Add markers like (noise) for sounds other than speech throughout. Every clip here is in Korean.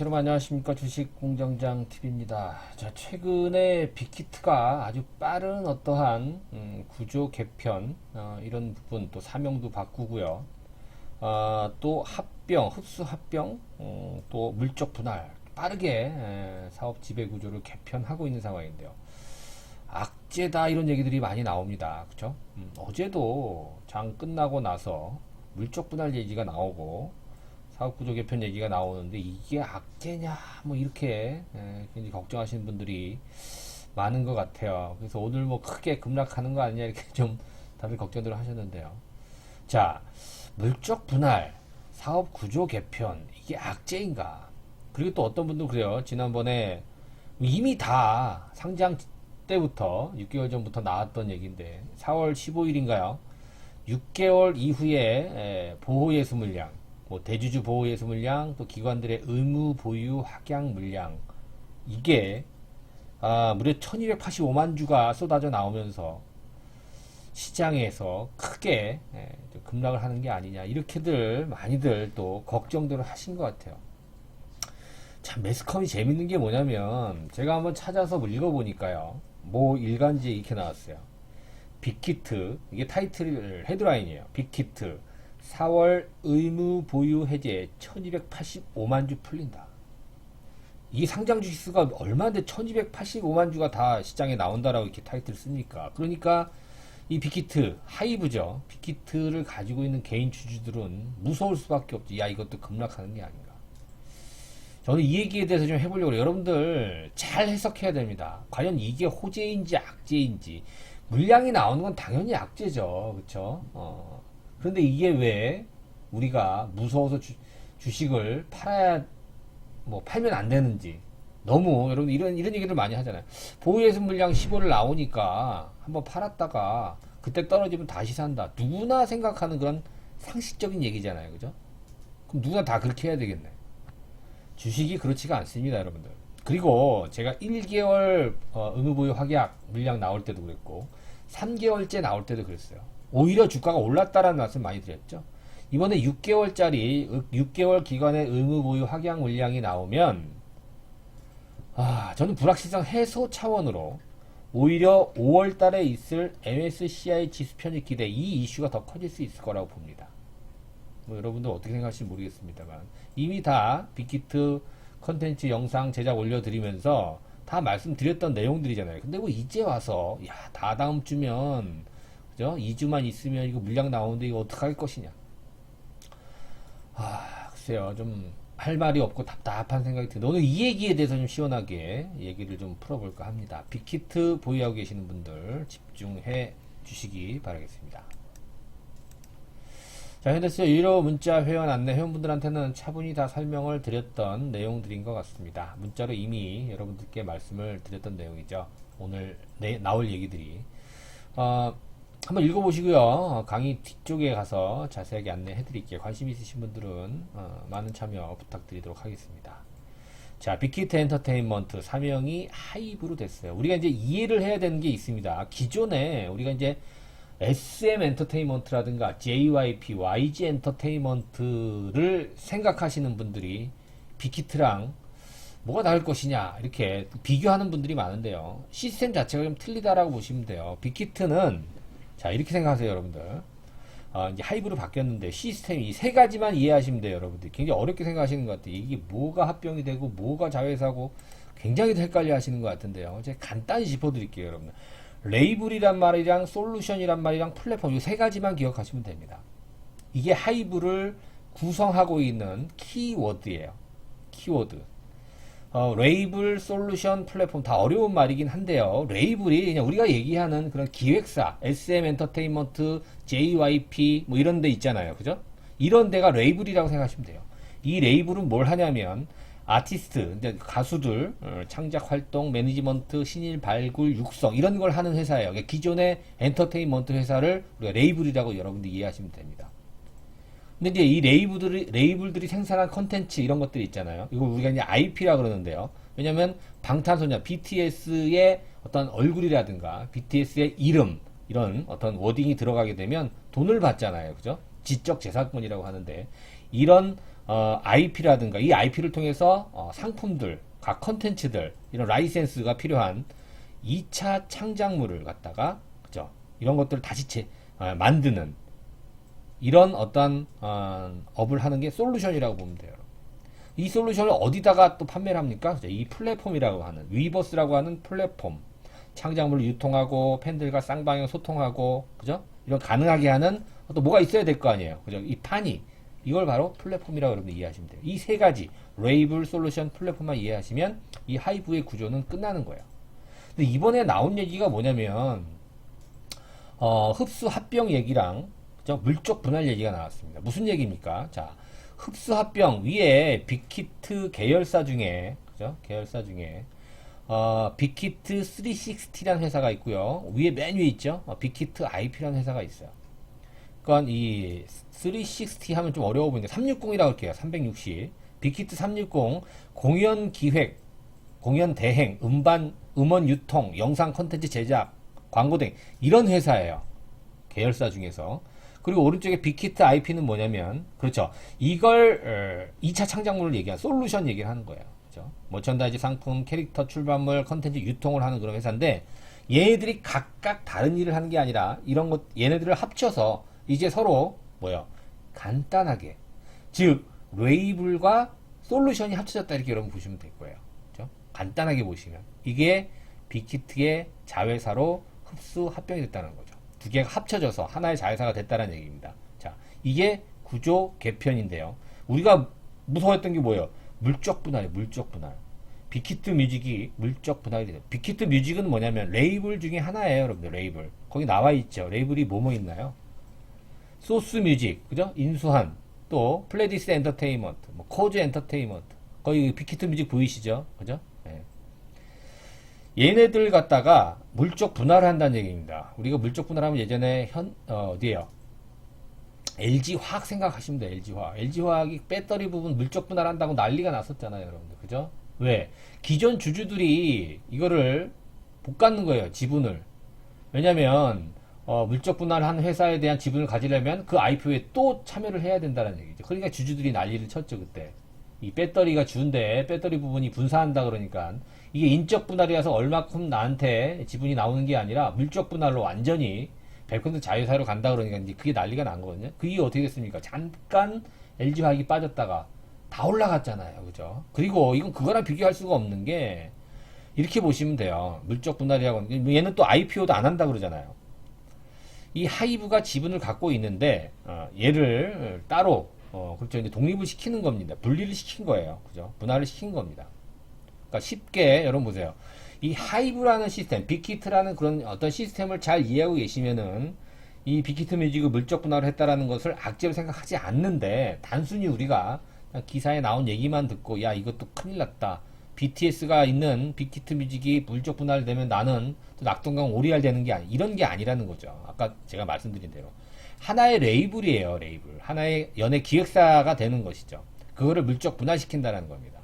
여러분 안녕하십니까 주식공정장 TV입니다. 자 최근에 빅히트가 아주 빠른 어떠한 음, 구조 개편 어, 이런 부분 또 사명도 바꾸고요. 어, 또 합병 흡수 합병 어, 또 물적 분할 빠르게 에, 사업 지배 구조를 개편하고 있는 상황인데요. 악재다 이런 얘기들이 많이 나옵니다. 그렇죠? 음, 어제도 장 끝나고 나서 물적 분할 얘기가 나오고 사업구조 개편 얘기가 나오는데 이게 악재냐 뭐 이렇게 예, 굉장히 걱정하시는 분들이 많은 것 같아요. 그래서 오늘 뭐 크게 급락하는 거 아니냐 이렇게 (laughs) 좀 다들 걱정들 하셨는데요. 자 물적 분할 사업 구조 개편 이게 악재인가? 그리고 또 어떤 분도 그래요. 지난번에 이미 다 상장 때부터 6개월 전부터 나왔던 얘기인데 4월 15일인가요? 6개월 이후에 에, 보호 예수 물량 뭐 대주주 보호 예수 물량, 또 기관들의 의무 보유 확양 물량 이게 아, 무려 1285만 주가 쏟아져 나오면서 시장에서 크게 예, 좀 급락을 하는 게 아니냐 이렇게들 많이들 또 걱정들을 하신 것 같아요. 참 매스컴이 재밌는 게 뭐냐면 제가 한번 찾아서 뭐 읽어보니까요. 뭐 일간지에 이렇게 나왔어요. 빅히트 이게 타이틀 헤드라인이에요. 빅히트 4월 의무 보유 해제 1285만 주 풀린다. 이 상장 주식수가 얼마인데 1285만 주가 다 시장에 나온다라고 이렇게 타이틀 씁니까? 그러니까 이 빅히트 하이브죠. 빅히트를 가지고 있는 개인 주주들은 무서울 수밖에 없지. 야 이것도 급락하는 게 아닌가. 저는 이 얘기에 대해서 좀 해보려고. 여러분들 잘 해석해야 됩니다. 과연 이게 호재인지 악재인지 물량이 나오는 건 당연히 악재죠. 그렇죠? 어, 그런데 이게 왜 우리가 무서워서 주, 주식을 팔아야 뭐 팔면 안 되는지 너무 여러분 이런 이런 얘기를 많이 하잖아요. 보유예수 물량 15를 나오니까 한번 팔았다가 그때 떨어지면 다시 산다. 누구나 생각하는 그런 상식적인 얘기잖아요. 그죠? 그럼 누구나 다 그렇게 해야 되겠네. 주식이 그렇지가 않습니다, 여러분들. 그리고 제가 1개월 어, 의무보유 확약 물량 나올 때도 그랬고 3개월째 나올 때도 그랬어요. 오히려 주가가 올랐다라는 말씀 많이 드렸죠. 이번에 6개월짜리 6개월 기간의 의무 보유 확양 물량이 나오면 아, 저는 불확실성 해소 차원으로 오히려 5월 달에 있을 MSCI 지수 편입 기대 이 이슈가 더 커질 수 있을 거라고 봅니다. 뭐 여러분들 어떻게 생각하실지 모르겠습니다만 이미 다 빅히트 컨텐츠 영상 제작 올려드리면서 다 말씀드렸던 내용들이잖아요. 근데 뭐 이제 와서 야, 다 다음 주면 그죠? 2주만 있으면 이거 물량 나오는데 이거 어떡할 것이냐. 아, 글쎄요. 좀 할 말이 없고 답답한 생각이 드는데 오늘 이 얘기에 대해서 좀 시원하게 얘기를 좀 풀어볼까 합니다. 빅히트 보유하고 계시는 분들 집중해 주시기 바라겠습니다. 자, 현대스 유료 문자 회원 안내 회원분들한테는 차분히 다 설명을 드렸던 내용들인 것 같습니다. 문자로 이미 여러분들께 말씀을 드렸던 내용이죠. 오늘 내, 나올 얘기들이. 어, 한번 읽어보시고요. 강의 뒤쪽에 가서 자세하게 안내해 드릴게요. 관심 있으신 분들은 어, 많은 참여 부탁드리도록 하겠습니다. 자, 빅히트 엔터테인먼트 사명이 하이브로 됐어요. 우리가 이제 이해를 해야 되는 게 있습니다. 기존에 우리가 이제 SM 엔터테인먼트라든가 JYP, YG 엔터테인먼트를 생각하시는 분들이 빅히트랑 뭐가 다를 것이냐 이렇게 비교하는 분들이 많은데요. 시스템 자체가 좀 틀리다라고 보시면 돼요. 빅히트는 자 이렇게 생각하세요 여러분들. 어, 이제 하이브로 바뀌었는데 시스템이 이 세 가지만 이해하시면 돼요 여러분들. 굉장히 어렵게 생각하시는 것 같아요. 이게 뭐가 합병이 되고 뭐가 자회사고 굉장히 헷갈려 하시는 것 같은데요. 제가 간단히 짚어드릴게요 여러분들. 레이블이란 말이랑 솔루션이란 말이랑 플랫폼 이 세 가지만 기억하시면 됩니다. 이게 하이브를 구성하고 있는 키워드예요. 키워드 어, 레이블, 솔루션, 플랫폼 다 어려운 말이긴 한데요. 레이블이 그냥 우리가 얘기하는 그런 기획사, SM 엔터테인먼트, JYP 뭐 이런 데 있잖아요. 그죠? 이런 데가 레이블이라고 생각하시면 돼요. 이 레이블은 뭘 하냐면 아티스트, 가수들 어, 창작 활동, 매니지먼트, 신인 발굴, 육성 이런 걸 하는 회사예요. 그러니까 기존의 엔터테인먼트 회사를 우리가 레이블이라고 여러분들 이해하시면 됩니다. 근데 이제 이 레이블들이, 레이블들이 생산한 컨텐츠 이런 것들이 있잖아요. 이걸 우리가 이제 IP라 그러는데요. 왜냐면 방탄소년, BTS의 어떤 얼굴이라든가, BTS의 이름, 이런 어떤 워딩이 들어가게 되면 돈을 받잖아요. 그죠? 지적 재산권이라고 하는데, 이런, 어, IP라든가 이 IP를 통해서 어, 상품들, 각 컨텐츠들 이런 라이센스가 필요한 2차 창작물을 갖다가 그죠? 이런 것들을 다시 재, 어, 만드는 이런 어떤 어, 업을 하는 게 솔루션이라고 보면 돼요. 이 솔루션을 어디다가 또 판매를 합니까? 이 플랫폼이라고 하는 위버스라고 하는 플랫폼 창작물을 유통하고 팬들과 쌍방향 소통하고 그죠? 이런 가능하게 하는 또 뭐가 있어야 될 거 아니에요. 그죠? 이 판이 이걸 바로 플랫폼이라고 여러분들 이해하시면 돼요. 이 세 가지 레이블 솔루션 플랫폼만 이해하시면 이 하이브의 구조는 끝나는 거예요. 근데 이번에 나온 얘기가 뭐냐면 어, 흡수 합병 얘기랑 그죠? 물적 분할 얘기가 나왔습니다. 무슨 얘기입니까? 자, 흡수 합병 위에 빅히트 계열사 중에 그죠? 계열사 중에 어, 빅히트 360라는 회사가 있고요. 위에 맨 위에 있죠. 어, 빅히트 IP라는 회사가 있어요. 그러니까 이360 하면 좀 어려워 보이는데 360이라고 할게요. 360. 빅히트 360 공연 기획, 공연 대행, 음반, 음원 유통, 영상 컨텐츠 제작, 광고 등 이런 회사예요. 계열사 중에서. 그리고 오른쪽에 빅히트 IP는 뭐냐면 그렇죠. 이걸 어, 2차 창작물을 얘기한 솔루션 얘기를 하는 거예요. 그렇죠? 머천다이즈 상품, 캐릭터 출판물, 컨텐츠 유통을 하는 그런 회사인데 얘네들이 각각 다른 일을 하는 게 아니라 이런 것 얘네들을 합쳐서 이제 서로 뭐요? 간단하게 즉 레이블과 솔루션이 합쳐졌다 이렇게 여러분 보시면 될 거예요. 그렇죠? 간단하게 보시면 이게 빅히트의 자회사로 흡수 합병이 됐다는 거죠. 두 개가 합쳐져서 하나의 자회사가 됐다는 얘기입니다. 자, 이게 구조 개편인데요. 우리가 무서워했던 게 뭐예요? 물적 분할, 물적 분할. 빅히트 뮤직이 물적 분할이 돼요. 빅히트 뮤직은 뭐냐면 레이블 중에 하나예요, 여러분들. 레이블. 거기 나와 있죠. 레이블이 뭐뭐 있나요? 소스 뮤직, 그죠? 인수한, 또 플레디스 엔터테인먼트, 뭐 코즈 엔터테인먼트. 거기 빅히트 뮤직 보이시죠? 그죠? 예. 얘네들 갖다가 물적 분할을 한다는 얘기입니다. 우리가 물적 분할하면 예전에 현, 어, 어디에요? LG 화학 생각하시면 돼요. LG 화학. LG 화학이 배터리 부분 물적 분할한다고 난리가 났었잖아요, 여러분들. 그죠? 왜? 기존 주주들이 이거를 못 갖는 거예요, 지분을. 왜냐면, 어, 물적 분할한 회사에 대한 지분을 가지려면 그 IPO에 또 참여를 해야 된다는 얘기죠. 그러니까 주주들이 난리를 쳤죠, 그때. 이 배터리가 주인데 배터리 부분이 분사한다 그러니까 이게 인적 분할이라서 얼마큼 나한테 지분이 나오는 게 아니라 물적 분할로 완전히 100% 자유사로 간다 그러니까 이제 그게 난리가 난 거거든요. 그게 어떻게 됐습니까? 잠깐 LG 화학이 빠졌다가 다 올라갔잖아요. 그죠? 그리고 이건 그거랑 비교할 수가 없는 게 이렇게 보시면 돼요. 물적 분할이라고 얘는 또 IPO도 안 한다 그러잖아요. 이 하이브가 지분을 갖고 있는데 어, 얘를 따로 어, 그렇죠. 이제 독립을 시키는 겁니다. 분리를 시킨 거예요. 그죠? 분할을 시킨 겁니다. 그러니까 쉽게 여러분 보세요. 이 하이브라는 시스템, 빅히트라는 그런 어떤 시스템을 잘 이해하고 계시면은 이 빅히트 뮤직을 물적 분할을 했다라는 것을 악재로 생각하지 않는데 단순히 우리가 기사에 나온 얘기만 듣고 야 이것도 큰일 났다. BTS가 있는 빅히트 뮤직이 물적 분할되면 나는 또 낙동강 오리알 되는 게 아니 이런 게 아니라는 거죠. 아까 제가 말씀드린 대로 하나의 레이블이에요. 레이블 하나의 연예 기획사가 되는 것이죠. 그거를 물적 분할시킨다는 겁니다.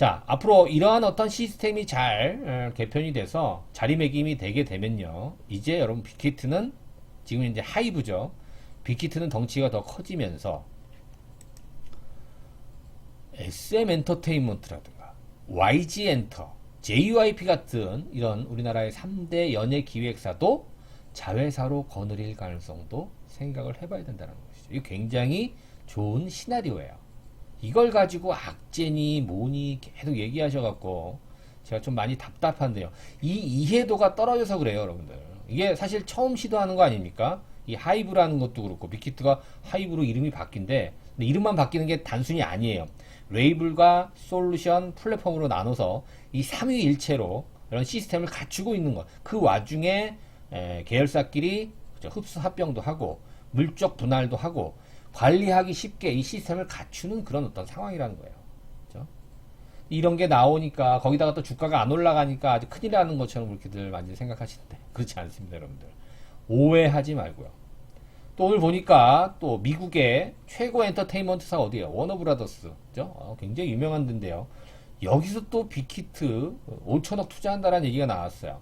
자, 앞으로 이러한 어떤 시스템이 잘 어, 개편이 돼서 자리매김이 되게 되면요. 이제 여러분 빅히트는 지금 이제 하이브죠. 빅히트는 덩치가 더 커지면서 SM 엔터테인먼트라든가 YG 엔터, JYP 같은 이런 우리나라의 3대 연예 기획사도 자회사로 거느릴 가능성도 생각을 해봐야 된다는 것이죠. 이게 굉장히 좋은 시나리오예요. 이걸 가지고 악재니 뭐니 계속 얘기하셔갖고 제가 좀 많이 답답한데요. 이 이해도가 떨어져서 그래요, 여러분들. 이게 사실 처음 시도하는 거 아닙니까? 이 하이브라는 것도 그렇고 빅히트가 하이브로 이름이 바뀐데 근데 이름만 바뀌는 게 단순히 아니에요. 레이블과 솔루션 플랫폼으로 나눠서 이 삼위일체로 이런 시스템을 갖추고 있는 것. 그 와중에 에, 계열사끼리 그죠? 흡수 합병도 하고 물적 분할도 하고 관리하기 쉽게 이 시스템을 갖추는 그런 어떤 상황이라는 거예요. 그죠? 이런 게 나오니까 거기다가 또 주가가 안 올라가니까 아주 큰일 나는 것처럼 그렇게들 많이 생각하시는데 (laughs) 그렇지 않습니다, 여러분들. 오해하지 말고요. 또 오늘 보니까 또 미국의 최고 엔터테인먼트사 어디예요? 워너브라더스. 그죠? 어, 굉장히 유명한 데인데요. 여기서 또 빅히트 5천억 투자한다라는 얘기가 나왔어요.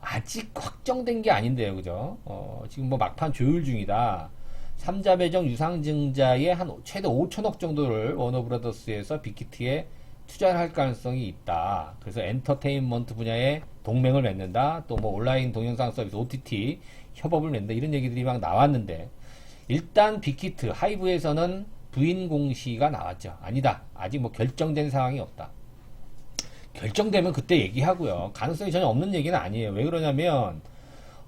아직 확정된 게 아닌데요, 그죠? 어, 지금 뭐 막판 조율 중이다. 삼자 배정 유상증자의 한 최대 5천억 정도를 워너브라더스에서 빅히트에 투자를 할 가능성이 있다. 그래서 엔터테인먼트 분야에 동맹을 맺는다. 또 뭐 온라인 동영상 서비스 OTT 협업을 맺는다. 이런 얘기들이 막 나왔는데 일단 빅히트 하이브에서는 부인 공시가 나왔죠. 아니다. 아직 뭐 결정된 상황이 없다. 결정되면 그때 얘기하고요. 가능성이 전혀 없는 얘기는 아니에요. 왜 그러냐면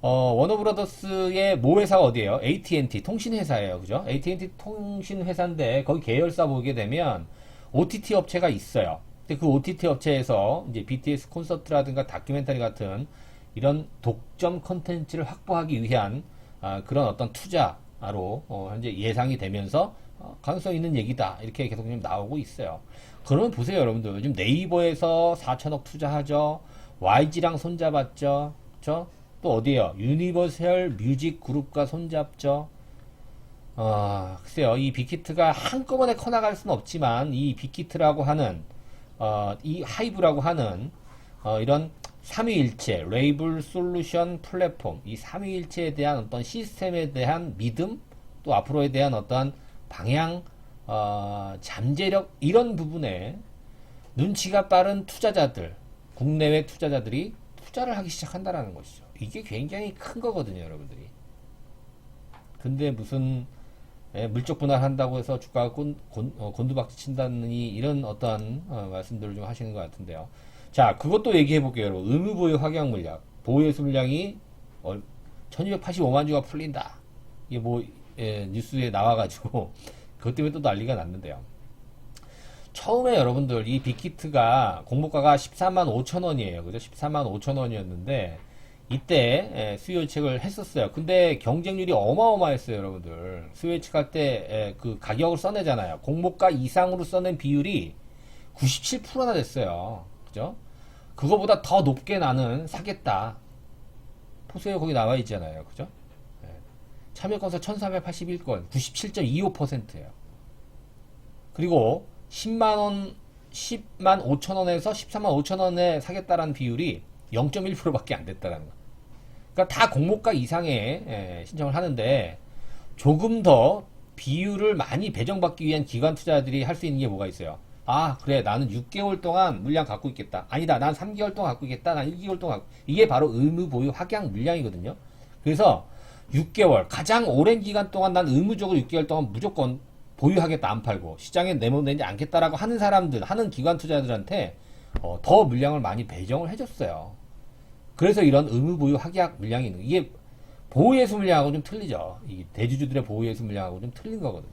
어, 워너브라더스의 모 회사가 어디예요? AT&T 통신회사예요. 그죠? AT&T 통신회사인데 거기 계열사 보게 되면 OTT 업체가 있어요. 근데 그 OTT 업체에서 이제 BTS 콘서트라든가 다큐멘터리 같은 이런 독점 컨텐츠를 확보하기 위한 아, 그런 어떤 투자로 어, 현재 예상이 되면서 어, 가능성 있는 얘기다 이렇게 계속 좀 나오고 있어요. 그러면 보세요, 여러분들. 요즘 네이버에서 4천억 투자하죠. YG랑 손잡았죠. 그쵸? 또 어디에요? 유니버셜 뮤직 그룹과 손잡죠. 어, 글쎄요, 이 빅히트가 한꺼번에 커나갈 수는 없지만, 이 빅히트라고 하는, 어, 이 하이브라고 하는, 어, 이런 삼위일체, 레이블 솔루션 플랫폼, 이 삼위일체에 대한 어떤 시스템에 대한 믿음, 또 앞으로에 대한 어떤 방향, 어, 잠재력, 이런 부분에 눈치가 빠른 투자자들, 국내외 투자자들이 투자를 하기 시작한다라는 것이죠. 이게 굉장히 큰 거거든요, 여러분들이. 근데 무슨 예, 물적 분할한다고 해서 주가가 곤, 곤, 어, 곤두박질 친다느니 이런 어떠한 어, 말씀들을 좀 하시는 것 같은데요. 자, 그것도 얘기해 볼게요, 여러분. 의무보유 확약 물량, 보유예수 물량이 어, 1285만 주가 풀린다. 이게 뭐 예, 뉴스에 나와가지고 (laughs) 그것 때문에 또 난리가 났는데요. 처음에 여러분들 이 빅히트가 공모가가 14만 5천 원이에요. 그죠? 14만 5천 원이었는데 이때 예, 수요 예측을 했었어요. 근데 경쟁률이 어마어마했어요, 여러분들. 수요 예측할 때 그 가격을 써내잖아요. 공모가 이상으로 써낸 비율이 97%나 됐어요. 그죠? 그거보다 더 높게 나는 사겠다. 보세요, 거기 나와 있잖아요. 그죠? 예. 참여 건수 1481건, 97.25%예요. 그리고 10만원, 10만 5천원에서 13만 5천원에 사겠다라는 비율이 0.1%밖에 안 됐다라는 거. 그러니까 다 공모가 이상의 예, 신청을 하는데 조금 더 비율을 많이 배정받기 위한 기관 투자들이 할 수 있는 게 뭐가 있어요? 아, 그래. 나는 6개월 동안 물량 갖고 있겠다. 아니다. 난 3개월 동안 갖고 있겠다. 난 1개월 동안. 이게 바로 의무 보유 확약 물량이거든요. 그래서 6개월 가장 오랜 기간 동안 난 의무적으로 6개월 동안 무조건 보유하겠다 안 팔고 시장에 내놓지 않겠다라고 하는 사람들 하는 기관 투자들한테 어, 더 물량을 많이 배정을 해줬어요. 그래서 이런 의무 보유 확약 물량이 있는 이게 보호예수 물량하고 좀 틀리죠. 이 대주주들의 보호예수 물량하고 좀 틀린 거거든요.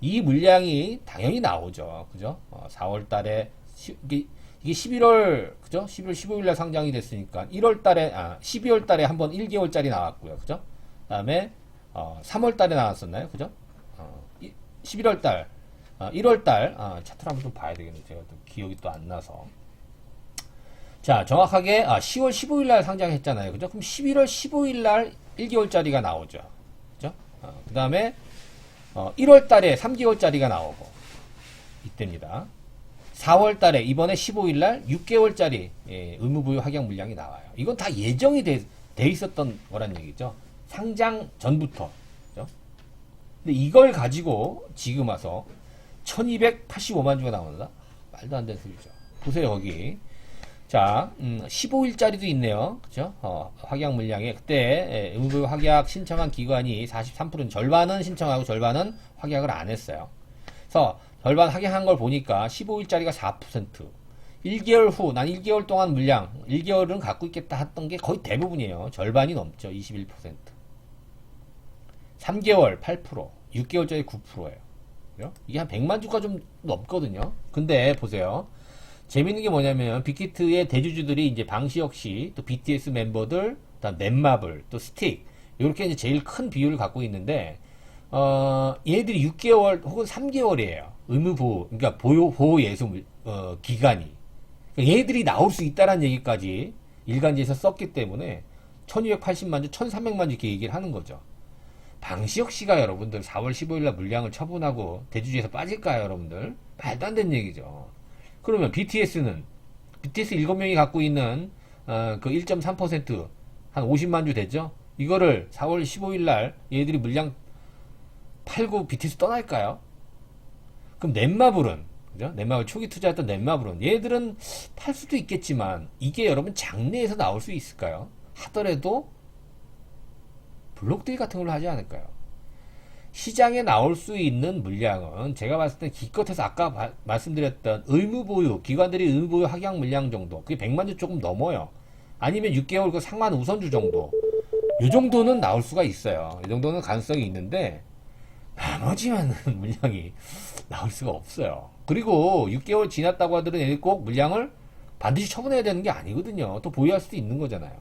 이 물량이 당연히 나오죠. 그죠? 어, 4월 달에 시, 이게, 이게 11월 그죠? 11월 15일 날 상장이 됐으니까 1월 달에 아 12월 달에 한 번 1개월짜리 나왔고요. 그죠? 그다음에 어, 3월 달에 나왔었나요? 그죠? 어, 11월 달, 어, 1월 달, 아, 차트를 한번 좀 봐야 되겠네요. 제가 또 기억이 또 안 나서. 자, 정확하게, 아, 10월 15일 날 상장했잖아요. 그죠? 그럼 11월 15일 날 1개월짜리가 나오죠. 그죠? 어, 그 다음에, 어, 1월 달에 3개월짜리가 나오고, 이때입니다. 4월 달에 이번에 15일 날 6개월짜리 예, 의무부유 확약 물량이 나와요. 이건 다 예정이 돼, 돼 있었던 거란 얘기죠. 상장 전부터. 그죠? 근데 이걸 가지고 지금 와서 1285만 주가 나온다? 말도 안 되는 소리죠. 보세요, 거기. 자, 음, 15일짜리도 있네요. 그죠? 어, 확약 물량에. 그때, 예, 의무 확약 신청한 기관이 43%는 절반은 신청하고 절반은 확약을 안 했어요. 그래서 절반 확약한 걸 보니까 15일짜리가 4%. 1개월 후, 난 1개월 동안 물량, 1개월은 갖고 있겠다 했던 게 거의 대부분이에요. 절반이 넘죠. 21%. 3개월 8%, 6개월짜리 9%예요. 이게 한 100만 주가 좀 넘거든요. 근데 보세요. 재밌는 게 뭐냐면 빅히트의 대주주들이 이제 방시 역시 또 BTS 멤버들, 그다음 넷마블, 또 스틱 이렇게 이제 제일 큰 비율을 갖고 있는데 어 얘들이 6개월 혹은 3개월이에요. 의무 보호, 그러니까 보호 보호 예수 어, 기간이 그러니까 얘들이 나올 수 있다라는 얘기까지 일간지에서 썼기 때문에 1280만 주, 1300만 주 이렇게 얘기를 하는 거죠. 방시혁 씨가 여러분들 4월 15일 날 물량을 처분하고 대주주에서 빠질까요, 여러분들? 말도 안 되는 얘기죠. 그러면 BTS는 BTS 7명이 갖고 있는 어, 그 1.3%한 50만 주 됐죠? 이거를 4월 15일 날 얘들이 물량 팔고 BTS 떠날까요? 그럼 넷마블은 그죠? 넷마블 초기 투자했던 넷마블은 얘들은 팔 수도 있겠지만 이게 여러분 장내에서 나올 수 있을까요? 하더라도 블록딜 같은 걸로 하지 않을까요? 시장에 나올 수 있는 물량은 제가 봤을 때 기껏해서 아까 바- 말씀드렸던 의무보유 기관들이 의무보유 확약 물량 정도 그게 100만 주 조금 넘어요. 아니면 6개월 그 상만 우선주 정도. 이 정도는 나올 수가 있어요. 이 정도는 가능성이 있는데 나머지만은 (laughs) 물량이 나올 수가 없어요. 그리고 6개월 지났다고 하더라도 꼭 물량을 반드시 처분해야 되는 게 아니거든요. 또 보유할 수도 있는 거잖아요.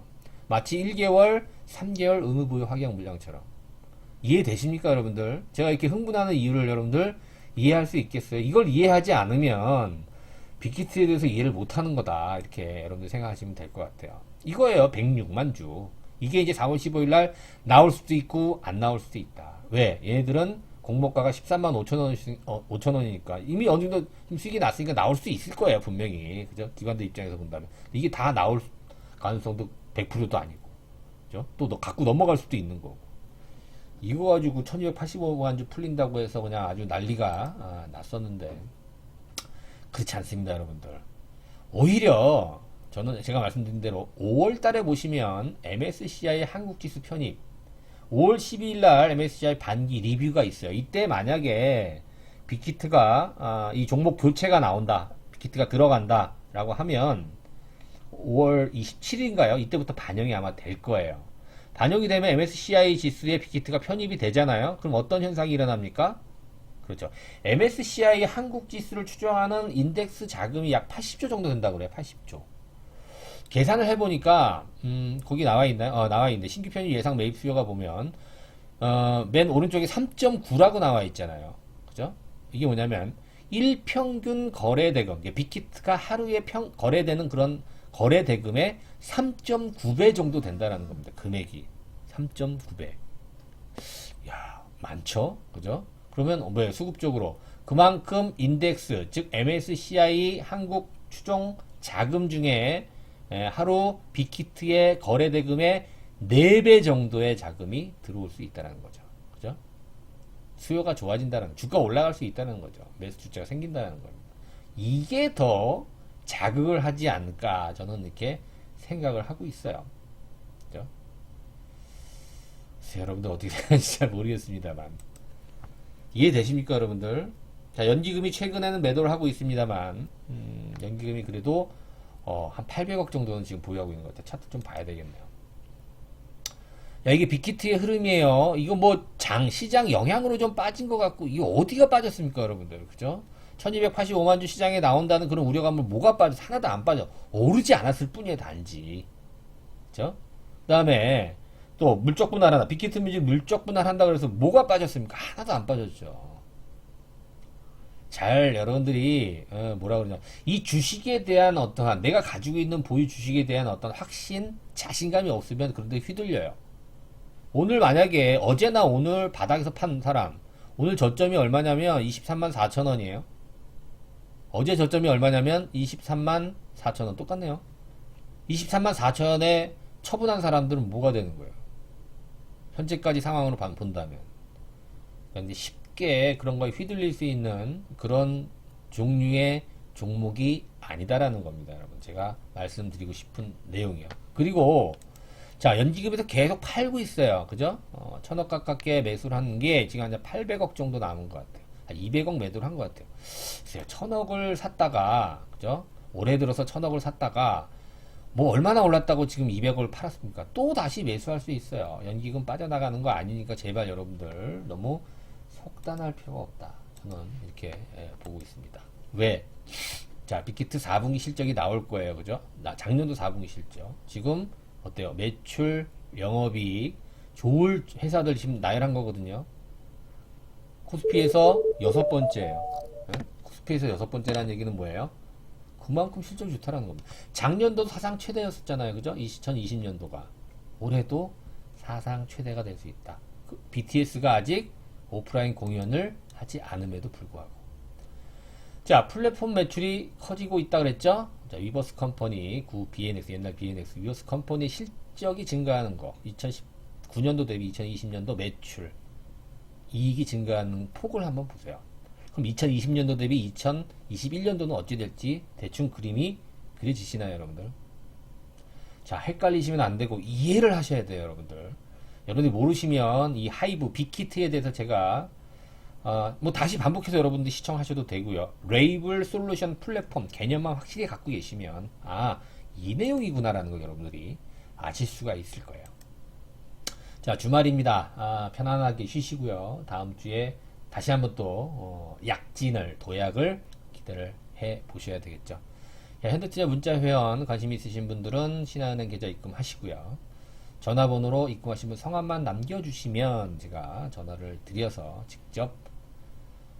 마치 1개월 3개월 의무보유 확약 물량처럼 이해되십니까, 여러분들? 제가 이렇게 흥분하는 이유를 여러분들 이해할 수 있겠어요? 이걸 이해하지 않으면 빅히트에 대해서 이해를 못하는 거다. 이렇게 여러분들 생각하시면 될 것 같아요. 이거예요, 106만 주. 이게 이제 4월 15일 날 나올 수도 있고 안 나올 수도 있다. 왜? 얘네들은 공모가가 13만 5천 원, 어, 5천 원이니까 이미 어느 정도 좀 수익이 났으니까 나올 수 있을 거예요, 분명히. 그죠? 기관들 입장에서 본다면. 이게 다 나올 가능성도 100%도 아니고. 그죠? 또너 갖고 넘어갈 수도 있는 거고. 이거 가지고 1285만 주 풀린다고 해서 그냥 아주 난리가 아, 났었는데. 그렇지 않습니다 여러분들. 오히려 저는 제가 말씀드린 대로 5월 달에 보시면 MSCI 한국지수 편입 5월 12일 날 MSCI 반기 리뷰가 있어요. 이때 만약에 빅히트가 아, 이 종목 교체가 나온다 빅히트가 들어간다 라고 하면 5월 27일인가요? 이때부터 반영이 아마 될 거예요 반영이 되면 MSCI 지수에 빅히트가 편입이 되잖아요. 그럼 어떤 현상이 일어납니까? 그렇죠. MSCI 한국 지수를 추정하는 인덱스 자금이 약 80조 정도 된다고 그래요. 80조. 계산을 해보니까 음, 거기 나와 있나요? 어, 나와 있는데 신규 편입 예상 매입 수요가 보면 어, 맨 오른쪽에 3.9라고 나와 있잖아요. 그죠? 이게 뭐냐면 일평균 거래 대금, 이게 빅히트가 하루에 평, 거래되는 그런 거래 대금의 3.9배 정도 된다라는 겁니다. 금액이 3.9배. 야, 많죠? 그죠? 그러면 뭐예요? 수급적으로 그만큼 인덱스, 즉 MSCI 한국 추종 자금 중에 에, 하루 빅히트의 거래 대금의 4배 정도의 자금이 들어올 수 있다는 거죠. 그죠? 수요가 좋아진다는 주가 올라갈 수 있다는 거죠. 매수 주자가 생긴다는 겁니다. 이게 더 자극을 하지 않을까 저는 이렇게 생각을 하고 있어요. 그죠? 여러분들 어떻게 생각하는지 잘 모르겠습니다만 이해되십니까 여러분들? 자 연기금이 최근에는 매도를 하고 있습니다만 음, 연기금이 그래도 어, 한 800억 정도는 지금 보유하고 있는 것 같아요. 차트 좀 봐야 되겠네요. 야 이게 빅히트의 흐름이에요. 이거 뭐 장 시장 영향으로 좀 빠진 것 같고 이게 어디가 빠졌습니까 여러분들 그죠? 1285만 주 시장에 나온다는 그런 우려감을 뭐가 빠져? 하나도 안 빠져. 오르지 않았을 뿐이에요, 단지. 그죠? 그 다음에 또 물적 분할하다. 빅히트 뮤직 물적 분할한다 그래서 뭐가 빠졌습니까? 하나도 안 빠졌죠. 잘 여러분들이 어, 뭐라 그러냐 이 주식에 대한 어떠한 내가 가지고 있는 보유 주식에 대한 어떤 확신 자신감이 없으면 그런데 휘둘려요 오늘 만약에 어제나 오늘 바닥에서 판 사람 오늘 저점이 얼마냐면 23만 4천 원이에요 어제 저점이 얼마냐면 23만 4천 원 똑같네요. 23만 4천 원에 처분한 사람들은 뭐가 되는 거예요? 현재까지 상황으로 반- 본다면. 그러니까 쉽게 그런 거에 휘둘릴 수 있는 그런 종류의 종목이 아니다라는 겁니다, 여러분. 제가 말씀드리고 싶은 내용이요. 그리고 자 연기금에서 계속 팔고 있어요, 그죠? 어, 천억 가깝게 매수를 하는 게 지금 한 800억 정도 남은 것 같아요. 한 200억 매도를 한 것 같아요. 글쎄요, 천억을 샀다가, 그죠? 올해 들어서 천억을 샀다가, 뭐 얼마나 올랐다고 지금 200억을 팔았습니까? 또 다시 매수할 수 있어요. 연기금 빠져나가는 거 아니니까 제발 여러분들 너무 속단할 필요가 없다. 저는 이렇게 예, 보고 있습니다. 왜? 자, 빅히트 4분기 실적이 나올 거예요. 그죠? 나, 작년도 4분기 실적. 지금 어때요? 매출, 영업이익, 좋을 회사들 지금 나열한 거거든요. 코스피에서 여섯 번째예요. 예? 코스피에서 여섯 번째라는 얘기는 뭐예요? 그만큼 실적이 좋다라는 겁니다. 작년도 사상 최대였었잖아요. 그죠? 2020년도가. 올해도 사상 최대가 될 수 있다. 그 BTS가 아직 오프라인 공연을 하지 않음에도 불구하고. 자, 플랫폼 매출이 커지고 있다 그랬죠? 자, 위버스 컴퍼니, 구 BNX, 옛날 BNX, 위버스 컴퍼니 실적이 증가하는 거. 2019년도 대비 2020년도 매출. 이익이 증가하는 폭을 한번 보세요. 그럼 2020년도 대비 2021년도는 어찌 될지 대충 그림이 그려지시나요, 여러분들? 자, 헷갈리시면 안 되고 이해를 하셔야 돼요, 여러분들. 여러분들이 모르시면 이 하이브 빅히트에 대해서 제가 어, 뭐 다시 반복해서 여러분들이 시청하셔도 되고요. 레이블 솔루션 플랫폼 개념만 확실히 갖고 계시면 아, 이 내용이구나라는 걸 여러분들이 아실 수가 있을 거예요. 자, 주말입니다. 아, 편안하게 쉬시고요. 다음 주에 다시 한번 또 어, 약진을 도약을 기대를 해 보셔야 되겠죠. 자, 현대투자 문자 회원 관심 있으신 분들은 신한은행 계좌 입금하시고요. 전화번호로 입금하신 분 성함만 남겨주시면 제가 전화를 드려서 직접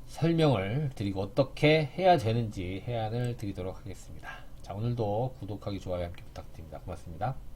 설명을 드리고 어떻게 해야 되는지 해안을 드리도록 하겠습니다. 자, 오늘도 구독하기, 좋아요 함께 부탁드립니다. 고맙습니다.